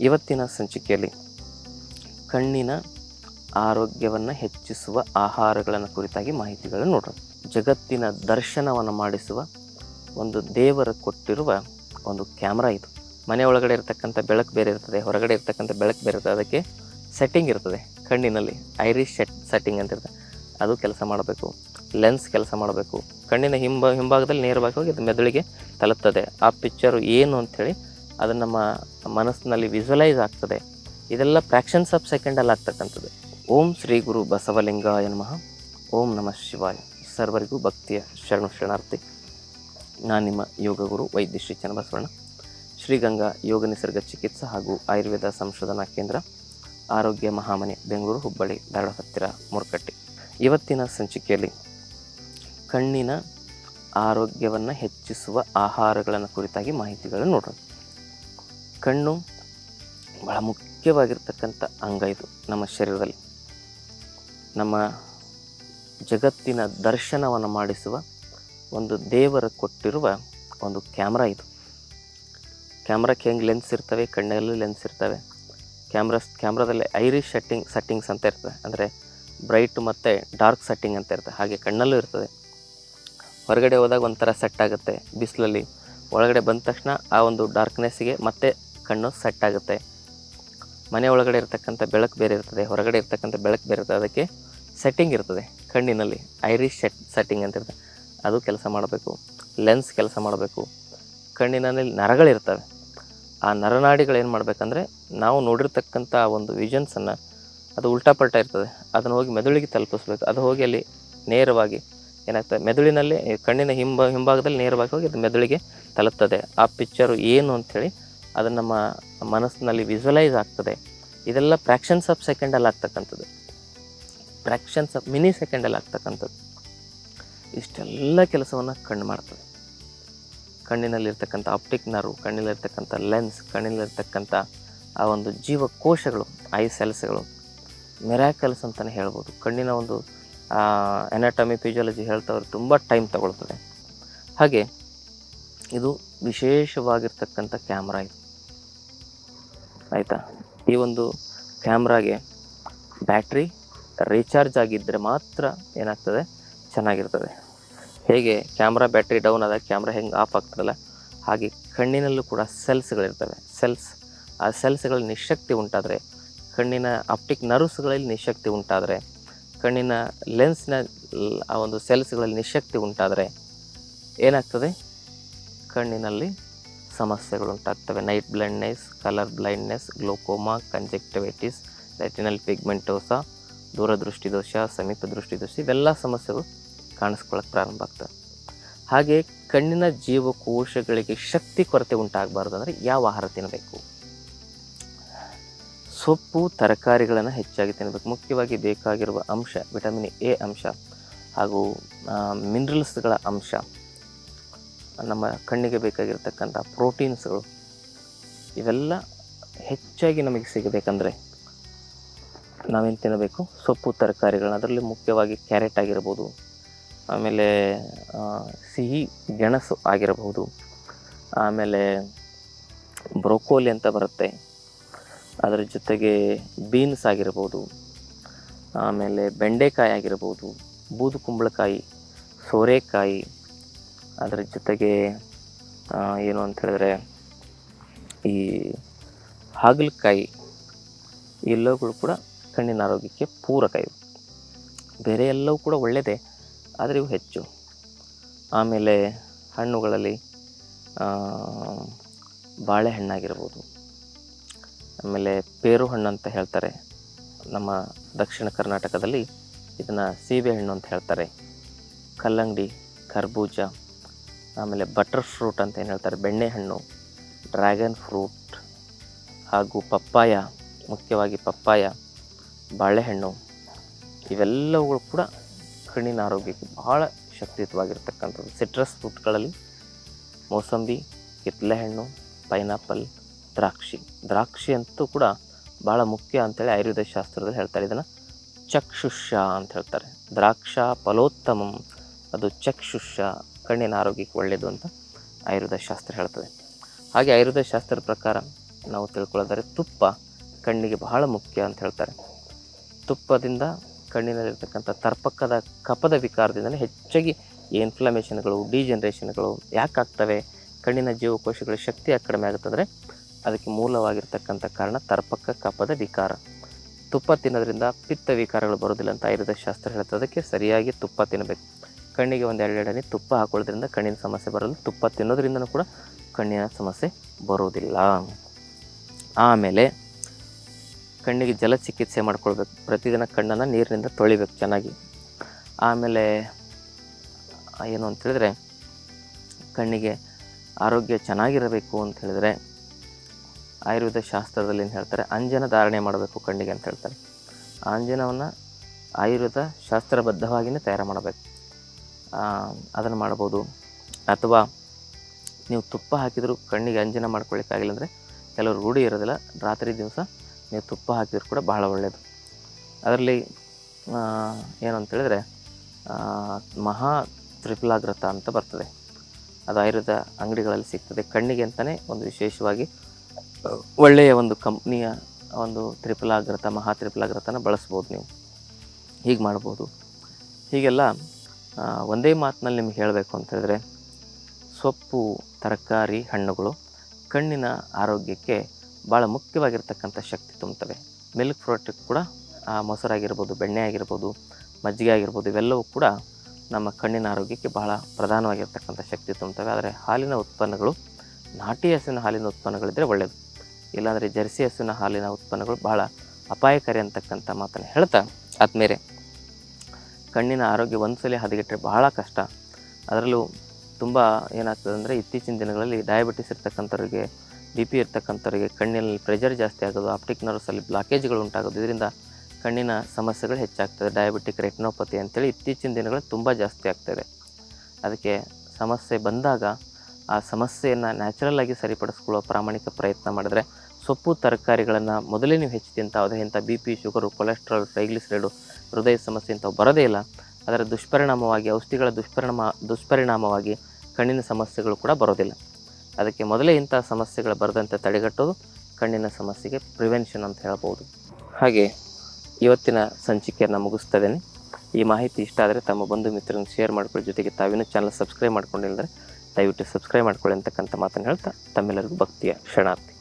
ಇವತ್ತಿನ ಸಂಚಿಕೆಯಲ್ಲಿ ಕಣ್ಣಿನ ಆರೋಗ್ಯವನ್ನು ಹೆಚ್ಚಿಸುವ ಆಹಾರಗಳನ್ನು ಕುರಿತಾಗಿ ಮಾಹಿತಿಗಳನ್ನು ನೋಡೋಣ ಜಗತ್ತಿನ ದರ್ಶನವನ್ನು ಮಾಡಿಸುವ ಒಂದು ದೇವರ ಕೊಟ್ಟಿರುವ ಒಂದು ಕ್ಯಾಮ್ರಾ ಇದು. ಮನೆ ಒಳಗಡೆ ಇರತಕ್ಕಂಥ ಬೆಳಕು ಬೇರೆ ಇರ್ತದೆ, ಹೊರಗಡೆ ಇರ್ತಕ್ಕಂಥ ಬೆಳಕು ಬೇರೆ ಇರ್ತದೆ, ಅದಕ್ಕೆ ಸೆಟ್ಟಿಂಗ್ ಇರ್ತದೆ. ಕಣ್ಣಿನಲ್ಲಿ ಐರಿಸ್ ಸೆಟ್ ಸೆಟ್ಟಿಂಗ್ ಅಂತ ಇರ್ತದೆ. ಅದು ಕೆಲಸ ಮಾಡಬೇಕು ಲೆನ್ಸ್ ಕೆಲಸ ಮಾಡಬೇಕು. ಕಣ್ಣಿನ ಹಿಂಬ ಹಿಂಭಾಗದಲ್ಲಿ ನೇರವಾಗಿ ಹೋಗಿ ಅದು ಮೆದುಳಿಗೆ ತಲುಪ್ತದೆ. ಆ ಪಿಕ್ಚರು ಏನು ಅಂಥೇಳಿ ಅದು ನಮ್ಮ ಮನಸ್ಸಿನಲ್ಲಿ ವಿಜುವಲೈಸ್ ಆಗ್ತದೆ. ಇದೆಲ್ಲ ಫ್ರ್ಯಾಕ್ಷನ್ಸ್ ಆಫ್ ಸೆಕೆಂಡಲ್ಲಿ ಆಗ್ತಕ್ಕಂಥದ್ದು. ಓಂ ಶ್ರೀ ಗುರು ಬಸವಲಿಂಗಾಯ ನಮಃ. ಓಂ ನಮಃ ಶಿವಾಯ. ಸರ್ವರಿಗೂ ಭಕ್ತಿಯ ಶರಣು ಶರಣಾರ್ಥಿ. ನಾನು ನಿಮ್ಮ ಯೋಗ ಗುರು ವೈದ್ಯ ಶ್ರೀ ಚನ್ನಬಸವಣ್ಣ ಶ್ರೀಗಂಗಾ ಯೋಗ ನಿಸರ್ಗ ಚಿಕಿತ್ಸಾ ಹಾಗೂ ಆಯುರ್ವೇದ ಸಂಶೋಧನಾ ಕೇಂದ್ರ, ಆರೋಗ್ಯ ಮಹಾಮನೆ, ಬೆಂಗಳೂರು, ಹುಬ್ಬಳ್ಳಿ ಧಾರವಾಡ ಹತ್ತಿರ ಮುರ್ಕಟ್ಟಿ. ಇವತ್ತಿನ ಸಂಚಿಕೆಯಲ್ಲಿ ಕಣ್ಣಿನ ಆರೋಗ್ಯವನ್ನು ಹೆಚ್ಚಿಸುವ ಆಹಾರಗಳನ್ನು ಕುರಿತಾಗಿ ಮಾಹಿತಿಗಳನ್ನು ನೋಡೋಣ ಕಣ್ಣು ಬಹಳ ಮುಖ್ಯವಾಗಿರ್ತಕ್ಕಂಥ ಅಂಗ ಇದು ನಮ್ಮ ಶರೀರದಲ್ಲಿ. ನಮ್ಮ ಜಗತ್ತಿನ ದರ್ಶನವನ್ನು ಮಾಡಿಸುವ ಒಂದು ದೇವರ ಕೊಟ್ಟಿರುವ ಒಂದು ಕ್ಯಾಮ್ರಾ ಇದು. ಕ್ಯಾಮ್ರಾಕ್ಕೆ ಹೆಂಗೆ ಲೆನ್ಸ್ ಇರ್ತವೆ? ಕಣ್ಣಲ್ಲಿ ಲೆನ್ಸ್ ಇರ್ತವೆ. ಕ್ಯಾಮ್ರಾಸ್ ಕ್ಯಾಮ್ರಾದಲ್ಲಿ ಐರಿಷ್ ಸೆಟ್ಟಿಂಗ್, ಸೆಟ್ಟಿಂಗ್ಸ್ ಅಂತ ಇರ್ತದೆ. ಅಂದರೆ ಬ್ರೈಟ್ ಮತ್ತು ಡಾರ್ಕ್ ಸೆಟ್ಟಿಂಗ್ ಅಂತ ಇರ್ತದೆ. ಹಾಗೆ ಕಣ್ಣಲ್ಲೂ ಇರ್ತದೆ. ಹೊರಗಡೆ ಹೋದಾಗ ಒಂಥರ ಸೆಟ್ ಆಗುತ್ತೆ. ಬಿಸಿಲಲ್ಲಿ ಒಳಗಡೆ ಬಂದ ತಕ್ಷಣ ಆ ಒಂದು ಡಾರ್ಕ್ನೆಸ್ಸಿಗೆ ಮತ್ತೆ ಕಣ್ಣು ಸೆಟ್ ಆಗುತ್ತೆ. ಮನೆ ಒಳಗಡೆ ಇರ್ತಕ್ಕಂಥ ಬೆಳಕು ಬೇರೆ ಇರ್ತದೆ, ಹೊರಗಡೆ ಇರ್ತಕ್ಕಂಥ ಬೆಳಕು ಬೇರೆ ಇರ್ತದೆ, ಅದಕ್ಕೆ ಸೆಟ್ಟಿಂಗ್ ಇರ್ತದೆ ಕಣ್ಣಿನಲ್ಲಿ ಐರಿಸ್ ಸೆಟ್ ಸೆಟ್ಟಿಂಗ್ ಅಂತ ಇರ್ತದೆ. ಅದು ಕೆಲಸ ಮಾಡಬೇಕು ಲೆನ್ಸ್ ಕೆಲಸ ಮಾಡಬೇಕು. ಕಣ್ಣಿನಲ್ಲಿ ನರಗಳಿರ್ತವೆ ಆ ನರನಾಡಿಗಳು ಏನು ಮಾಡಬೇಕಂದ್ರೆ, ನಾವು ನೋಡಿರ್ತಕ್ಕಂಥ ಒಂದು ವಿಷನ್ಸನ್ನು ಅದು ಉಲ್ಟಾ ಪಲ್ಟಾ ಇರ್ತದೆ. ಅದನ್ನು ಹೋಗಿ ಮೆದುಳಿಗೆ ತಲುಪಿಸ್ಬೇಕು. ಅದು ಹೋಗಿ ಅಲ್ಲಿ ನೇರವಾಗಿ ಏನಾಗ್ತದೆ, ಮೆದುಳಿನಲ್ಲಿ ಕಣ್ಣಿನ ಹಿಂಬ, ಹಿಂಭಾಗದಲ್ಲಿ ನೇರವಾಗಿ ಹೋಗಿ ಅದು ಮೆದುಳಿಗೆ ತಲುಪ್ತದೆ. ಆ ಪಿಕ್ಚರು ಏನು ಅಂಥೇಳಿ ಅದು ನಮ್ಮ ಮನಸ್ಸಿನಲ್ಲಿ ವಿಜುವಲೈಸ್ ಆಗ್ತದೆ. ಇದೆಲ್ಲ ಫ್ರ್ಯಾಕ್ಷನ್ಸ್ ಆಫ್ ಸೆಕೆಂಡಲ್ಲಿ ಆಗ್ತಕ್ಕಂಥದ್ದು. ಫ್ರ್ಯಾಕ್ಷನ್ಸ್ ಆಫ್ ಮಿನಿ ಸೆಕೆಂಡಲ್ಲಿ ಆಗ್ತಕ್ಕಂಥದ್ದು. ಇಷ್ಟೆಲ್ಲ ಕೆಲಸವನ್ನು ಕಣ್ಣು ಮಾಡ್ತದೆ. ಕಣ್ಣಿನಲ್ಲಿರ್ತಕ್ಕಂಥ ಆಪ್ಟಿಕ್ ನರ್ವ್ ಕಣ್ಣಿನಲ್ಲಿರ್ತಕ್ಕಂಥ ಲೆನ್ಸ್ ಕಣ್ಣಿನಲ್ಲಿರ್ತಕ್ಕಂಥ ಆ ಒಂದು ಜೀವಕೋಶಗಳು ಐ ಸೆಲ್ಸ್ಗಳು ಮೆರಾಕಲ್ಸ್ ಅಂತಲೇ ಹೇಳ್ಬೋದು. ಕಣ್ಣಿನ ಒಂದು ಎನಾಟಮಿ ಫಿಸಿಯಾಲಜಿ ಹೇಳ್ತವ್ರು ತುಂಬ ಟೈಮ್ ತಗೊಳ್ತದೆ. ಹಾಗೆ ಇದು ವಿಶೇಷವಾಗಿರ್ತಕ್ಕಂಥ ಕ್ಯಾಮ್ರಾ ಇದು. ಆಯಿತಾ? ಈ ಒಂದು ಕ್ಯಾಮ್ರಾಗೆ ಬ್ಯಾಟ್ರಿ ರೀಚಾರ್ಜ್ ಆಗಿದ್ದರೆ ಮಾತ್ರ ಏನಾಗ್ತದೆ? ಚೆನ್ನಾಗಿರ್ತದೆ. ಹೇಗೆ ಕ್ಯಾಮ್ರಾ ಬ್ಯಾಟ್ರಿ ಡೌನ್ ಆದಾಗ ಕ್ಯಾಮ್ರಾ ಹೆಂಗೆ ಆಫ್ ಆಗ್ತದಲ್ಲ? ಹಾಗೆ ಕಣ್ಣಿನಲ್ಲೂ ಕೂಡ ಸೆಲ್ಸ್ಗಳಿರ್ತವೆ. ಸೆಲ್ಸ್, ಆ ಸೆಲ್ಸ್ಗಳ ನಿಶಕ್ತಿ ಉಂಟಾದರೆ, ಕಣ್ಣಿನ ಆಪ್ಟಿಕ್ ನರ್ವ್ಸ್ಗಳಲ್ಲಿ ನಿಶಕ್ತಿ ಉಂಟಾದರೆ, ಕಣ್ಣಿನ ಲೆನ್ಸ್ನ ಆ ಒಂದು ಸೆಲ್ಸ್ಗಳಲ್ಲಿ ನಿಶಕ್ತಿ ಉಂಟಾದರೆ ಏನಾಗ್ತದೆ? ಕಣ್ಣಿನಲ್ಲಿ ಸಮಸ್ಯೆಗಳು ಉಂಟಾಗ್ತವೆ night blindness colour blindness glaucoma conjunctivitis retinal pigmentosa ದೂರದೃಷ್ಟಿ ದೋಷ ಸಮೀಪ ದೃಷ್ಟಿ ದೋಷ ಇವೆಲ್ಲ ಸಮಸ್ಯೆಗಳು ಕಾಣಿಸ್ಕೊಳ್ಳೋಕೆ ಪ್ರಾರಂಭ ಆಗ್ತವೆ. ಹಾಗೆ ಕಣ್ಣಿನ ಜೀವಕೋಶಗಳಿಗೆ ಶಕ್ತಿ ಕೊರತೆ ಉಂಟಾಗಬಾರ್ದು ಅಂದರೆ ಯಾವ ಆಹಾರ ತಿನ್ನಬೇಕು ಸೊಪ್ಪು, ತರಕಾರಿಗಳನ್ನು ಹೆಚ್ಚಾಗಿ ತಿನ್ನಬೇಕು ಮುಖ್ಯವಾಗಿ ಬೇಕಾಗಿರುವ ಅಂಶ, ವಿಟಮಿನ್ ಎ ಅಂಶ ಹಾಗೂ ಮಿನರಲ್ಸ್ಗಳ ಅಂಶ. ನಮ್ಮ ಕಣ್ಣಿಗೆ ಬೇಕಾಗಿರ್ತಕ್ಕಂಥ ಪ್ರೋಟೀನ್ಸ್ಗಳು ಇವೆಲ್ಲ ಹೆಚ್ಚಾಗಿ ನಮಗೆ ಸಿಗಬೇಕಂದ್ರೆ ನಾವೇನು ತಿನ್ನಬೇಕು? ಸೊಪ್ಪು, ತರಕಾರಿಗಳನ್ನ. ಅದರಲ್ಲಿ ಮುಖ್ಯವಾಗಿ ಕ್ಯಾರೆಟ್ ಆಗಿರ್ಬೋದು, ಆಮೇಲೆ ಸಿಹಿ, ಗೆಣಸು ಆಗಿರಬಹುದು ಆಮೇಲೆ ಬ್ರೊಕೋಲಿ ಅಂತ ಬರುತ್ತೆ. ಅದರ ಜೊತೆಗೆ ಬೀನ್ಸ್ ಆಗಿರ್ಬೋದು, ಆಮೇಲೆ ಬೆಂಡೆಕಾಯಿ ಆಗಿರ್ಬೋದು, ಬೂದು ಕುಂಬಳಕಾಯಿ, ಸೋರೆಕಾಯಿ ಅದರ ಜೊತೆಗೆ ಏನು ಅಂತ ಹೇಳಿದ್ರೆ, ಈ ಹಾಗಲಕಾಯಿ ಎಲ್ಲವುಗಳು ಕೂಡ ಕಣ್ಣಿನ ಆರೋಗ್ಯಕ್ಕೆ ಪೂರಕ ಇವು. ಬೇರೆ ಎಲ್ಲವೂ ಕೂಡ ಒಳ್ಳೆಯದೇ ಆದರೆ ಇವು ಹೆಚ್ಚು. ಆಮೇಲೆ ಹಣ್ಣುಗಳಲ್ಲಿ ಬಾಳೆಹಣ್ಣಾಗಿರ್ಬೋದು. ಆಮೇಲೆ ಪೇರು ಹಣ್ಣು ಅಂತ ಹೇಳ್ತಾರೆ. ನಮ್ಮ ದಕ್ಷಿಣ ಕರ್ನಾಟಕದಲ್ಲಿ ಇದನ್ನು ಸೀಬೆಹಣ್ಣು ಅಂತ ಹೇಳ್ತಾರೆ. ಕಲ್ಲಂಗಡಿ, ಕರ್ಬೂಜ ಆಮೇಲೆ ಬಟರ್ ಫ್ರೂಟ್ ಅಂತ ಏನು ಹೇಳ್ತಾರೆ? ಬೆಣ್ಣೆಹಣ್ಣು ಡ್ರ್ಯಾಗನ್ ಫ್ರೂಟ್ ಹಾಗೂ ಪಪ್ಪಾಯ, ಮುಖ್ಯವಾಗಿ ಪಪ್ಪಾಯ, ಬಾಳೆಹಣ್ಣು, ಇವೆಲ್ಲವುಗಳು ಕೂಡ ಕಣ್ಣಿನ ಆರೋಗ್ಯಕ್ಕೆ ಬಹಳ ಶಕ್ತಿಯುತವಾಗಿರ್ತಕ್ಕಂಥದ್ದು. ಸಿಟ್ರಸ್ ಫ್ರೂಟ್ಗಳಲ್ಲಿ ಮೋಸಂಬಿ, ಕಿತ್ಲೆಹಣ್ಣು ಪೈನಾಪಲ್ ದ್ರಾಕ್ಷಿ. ದ್ರಾಕ್ಷಿ ಅಂತೂ ಕೂಡ ಭಾಳ ಮುಖ್ಯ ಅಂತೇಳಿ ಆಯುರ್ವೇದ ಶಾಸ್ತ್ರದಲ್ಲಿ ಹೇಳ್ತಾರೆ. ಇದನ್ನು ಚಕ್ಷುಷ ಅಂತ ಹೇಳ್ತಾರೆ. ದ್ರಾಕ್ಷ ಫಲೋತ್ತಮಂ. ಅದು ಚಕ್ಷುಷ. ಕಣ್ಣಿನ ಆರೋಗ್ಯಕ್ಕೆ ಒಳ್ಳೆಯದು ಅಂತ ಆಯುರ್ವೇದ ಶಾಸ್ತ್ರ ಹೇಳ್ತದೆ. ಹಾಗೆ ಆಯುರ್ವೇದ ಶಾಸ್ತ್ರದ ಪ್ರಕಾರ ನಾವು ತಿಳ್ಕೊಳ್ಳೋದಾದರೆ ತುಪ್ಪ ಕಣ್ಣಿಗೆ ಬಹಳ ಮುಖ್ಯ ಅಂತ ಹೇಳ್ತಾರೆ. ತುಪ್ಪದಿಂದ ಕಣ್ಣಿನಲ್ಲಿರ್ತಕ್ಕಂಥ ತರ್ಪಕ್ಕದ ಕಪದ ವಿಕಾರದಿಂದಲೇ ಹೆಚ್ಚಾಗಿ ಇನ್ಫ್ಲಮೇಷನ್ಗಳು ಡಿಜನರೇಷನ್ಗಳು ಯಾಕೆ ಆಗ್ತವೆ? ಕಣ್ಣಿನ ಜೀವಕೋಶಗಳ ಶಕ್ತಿ ಯಾಕೆ ಕಡಿಮೆ ಆಗುತ್ತಂದರೆ ಅದಕ್ಕೆ ಮೂಲವಾಗಿರ್ತಕ್ಕಂಥ ಕಾರಣ ತರ್ಪಕ್ಕ ಕಪದ ವಿಕಾರ. ತುಪ್ಪ ತಿನ್ನೋದ್ರಿಂದ ಪಿತ್ತ ವಿಕಾರಗಳು ಬರೋದಿಲ್ಲ ಅಂತ ಆಯುರ್ವೇದ ಶಾಸ್ತ್ರ ಹೇಳ್ತದೆ. ಅದಕ್ಕೆ ಸರಿಯಾಗಿ ತುಪ್ಪ ತಿನ್ನಬೇಕು. ಕಣ್ಣಿಗೆ ಒಂದು ಎರಡೆರಡು ಹನಿ ತುಪ್ಪ ಹಾಕೊಳ್ಳೋದ್ರಿಂದ ಕಣ್ಣಿನ ಸಮಸ್ಯೆ ಬರಲ್ಲ ತುಪ್ಪ ತಿನ್ನೋದ್ರಿಂದನೂ ಕೂಡ ಕಣ್ಣಿನ ಸಮಸ್ಯೆ ಬರೋದಿಲ್ಲ. ಆಮೇಲೆ ಕಣ್ಣಿಗೆ ಜಲ ಚಿಕಿತ್ಸೆ ಮಾಡ್ಕೊಳ್ಬೇಕು. ಪ್ರತಿದಿನ ಕಣ್ಣನ್ನು ನೀರಿನಿಂದ ತೊಳಿಬೇಕು ಚೆನ್ನಾಗಿ. ಆಮೇಲೆ ಏನು ಅಂತ ಹೇಳಿದ್ರೆ, ಕಣ್ಣಿಗೆ ಆರೋಗ್ಯ ಚೆನ್ನಾಗಿರಬೇಕು ಅಂತ ಹೇಳಿದ್ರೆ, ಆಯುರ್ವೇದ ಶಾಸ್ತ್ರದಲ್ಲಿ ಏನು ಹೇಳ್ತಾರೆ, ಅಂಜನ ಧಾರಣೆ ಮಾಡಬೇಕು ಕಣ್ಣಿಗೆ ಅಂತ ಹೇಳ್ತಾರೆ. ಅಂಜನವನ್ನು ಆಯುರ್ವೇದ ಶಾಸ್ತ್ರಬದ್ಧವಾಗಿಯೇ ತಯಾರು ಮಾಡಬೇಕು. ಅದನ್ನು ಮಾಡ್ಬೋದು ಅಥವಾ ನೀವು ತುಪ್ಪ ಹಾಕಿದರೂ ಕಣ್ಣಿಗೆ ಅಂಜನ ಮಾಡ್ಕೊಳ್ಳಿಕ್ಕಾಗಿಲ್ಲ ಅಂದರೆ ಕೆಲವರು ರೂಢಿ ಇರೋದಿಲ್ಲ. ರಾತ್ರಿ ದಿವಸ ನೀವು ತುಪ್ಪ ಹಾಕಿದ್ರು ಕೂಡ ಬಹಳ ಒಳ್ಳೆಯದು ಅದರಲ್ಲಿ ಏನು ಅಂತೇಳಿದರೆ ಮಹಾ ತ್ರಿಫಲಾಗ್ರತ ಅಂತ ಬರ್ತದೆ. ಅದು ಆಯುರ್ವೇದ ಅಂಗಡಿಗಳಲ್ಲಿ ಸಿಗ್ತದೆ. ಕಣ್ಣಿಗೆ ಅಂತಲೇ ಒಂದು ವಿಶೇಷವಾಗಿ ಒಳ್ಳೆಯ ಒಂದು ಕಂಪ್ನಿಯ ಒಂದು ತ್ರಿಫಲಾಗ್ರತ, ಮಹಾ ತ್ರಿಫಲಾಗ್ರತನ ಬಳಸ್ಬೋದು ನೀವು. ಹೀಗೆ ಮಾಡ್ಬೋದು ಹೀಗೆಲ್ಲ ಒಂದೇ ಮಾತಿನಲ್ಲಿ ನಿಮ್ಗೆ ಹೇಳಬೇಕು ಅಂತ ಹೇಳಿದ್ರೆ, ಸೊಪ್ಪು, ತರಕಾರಿ, ಹಣ್ಣುಗಳು ಕಣ್ಣಿನ ಆರೋಗ್ಯಕ್ಕೆ ಭಾಳ ಮುಖ್ಯವಾಗಿರ್ತಕ್ಕಂಥ ಶಕ್ತಿ ತುಂಬುತ್ತವೆ. ಮಿಲ್ಕ್ ಪ್ರಾಡಕ್ಟ್ ಕೂಡ ಮೊಸರಾಗಿರ್ಬೋದು ಬೆಣ್ಣೆ ಆಗಿರ್ಬೋದು ಮಜ್ಜಿಗೆ ಆಗಿರ್ಬೋದು, ಇವೆಲ್ಲವೂ ಕೂಡ ನಮ್ಮ ಕಣ್ಣಿನ ಆರೋಗ್ಯಕ್ಕೆ ಬಹಳ ಪ್ರಧಾನವಾಗಿರ್ತಕ್ಕಂಥ ಶಕ್ತಿ ತುಂಬುತ್ತವೆ. ಆದರೆ ಹಾಲಿನ ಉತ್ಪನ್ನಗಳು, ನಾಟಿ ಹಸುವಿನ ಹಾಲಿನ ಉತ್ಪನ್ನಗಳಿದ್ದರೆ ಒಳ್ಳೆಯದು ಇಲ್ಲಾಂದರೆ ಜರ್ಸಿ ಹಸುವಿನ ಹಾಲಿನ ಉತ್ಪನ್ನಗಳು ಬಹಳ ಅಪಾಯಕಾರಿ ಅಂತಕ್ಕಂಥ ಮಾತನ್ನು ಹೇಳ್ತಾ ಆದ್ಮೇಲೆ ಕಣ್ಣಿನ ಆರೋಗ್ಯ ಒಂದ್ಸಲಿ ಹದಗೆಟ್ಟರೆ ಬಹಳ ಕಷ್ಟ. ಅದರಲ್ಲೂ ತುಂಬ ಏನಾಗ್ತದೆ ಅಂದರೆ ಇತ್ತೀಚಿನ ದಿನಗಳಲ್ಲಿ ಡಯಾಬಿಟಿಸ್ ಇರ್ತಕ್ಕಂಥವ್ರಿಗೆ ಬಿ ಪಿ ಇರ್ತಕ್ಕಂಥವ್ರಿಗೆ ಕಣ್ಣಿನಲ್ಲಿ ಪ್ರೆಷರ್ ಜಾಸ್ತಿ ಆಗೋದು ಆಪ್ಟಿಕ್ ನರ್ವ್ಸಲ್ಲಿ ಬ್ಲಾಕೇಜ್ಗಳು ಉಂಟಾಗೋದು, ಇದರಿಂದ ಕಣ್ಣಿನ ಸಮಸ್ಯೆಗಳು ಹೆಚ್ಚಾಗ್ತದೆ. ಡಯಾಬಿಟಿಕ್ ರೆಟ್ನೋಪತಿ ಅಂತೇಳಿ ಇತ್ತೀಚಿನ ದಿನಗಳಲ್ಲಿ ತುಂಬ ಜಾಸ್ತಿ ಆಗ್ತದೆ. ಅದಕ್ಕೆ ಸಮಸ್ಯೆ ಬಂದಾಗ ಆ ಸಮಸ್ಯೆಯನ್ನು ನ್ಯಾಚುರಲ್ ಆಗಿ ಸರಿಪಡಿಸ್ಕೊಳ್ಳೋ ಪ್ರಾಮಾಣಿಕ ಪ್ರಯತ್ನ ಮಾಡಿದ್ರೆ ಸೊಪ್ಪು ತರಕಾರಿಗಳನ್ನು ಮೊದಲೇ ನೀವು ಹೆಚ್ಚು ತಿಂತಾವೆ ಇಂಥ B P sugar cholesterol triglyceride ಹೃದಯ ಸಮಸ್ಯೆ ಇಂಥವು ಬರೋದೇ ಇಲ್ಲ. ಅದರ ದುಷ್ಪರಿಣಾಮವಾಗಿ, ಔಷಧಿಗಳ ದುಷ್ಪರಿಣಾಮ, ದುಷ್ಪರಿಣಾಮವಾಗಿ ಕಣ್ಣಿನ ಸಮಸ್ಯೆಗಳು ಕೂಡ ಬರೋದಿಲ್ಲ. ಅದಕ್ಕೆ ಮೊದಲೇ ಇಂಥ ಸಮಸ್ಯೆಗಳು ಬರದಂತೆ ತಡೆಗಟ್ಟೋದು ಕಣ್ಣಿನ ಸಮಸ್ಯೆಗೆ ಪ್ರಿವೆನ್ಷನ್ ಅಂತ ಹೇಳ್ಬೋದು. ಹಾಗೆ ಇವತ್ತಿನ ಸಂಚಿಕೆಯನ್ನು ಮುಗಿಸ್ತಾ ಈ ಮಾಹಿತಿ ಇಷ್ಟ ಆದರೆ ತಮ್ಮ ಬಂಧು ಮಿತ್ರರನ್ನು ಶೇರ್ ಮಾಡ್ಕೊಳ್ಳಿ. ಜೊತೆಗೆ ತಾವಿನ ಚಾನಲ್ ಸಬ್ಸ್ಕ್ರೈಬ್ ಮಾಡ್ಕೊಂಡಿಲ್ಲದ್ರೆ ದಯವಿಟ್ಟು ಸಬ್ಸ್ಕ್ರೈಬ್ ಮಾಡ್ಕೊಳ್ಳಿ ಅಂತಕ್ಕಂಥ ಮಾತನ್ನು ಹೇಳ್ತಾ ತಮ್ಮೆಲ್ಲರಿಗೂ ಭಕ್ತಿಯ ಶರಣಾರ್ಥಿ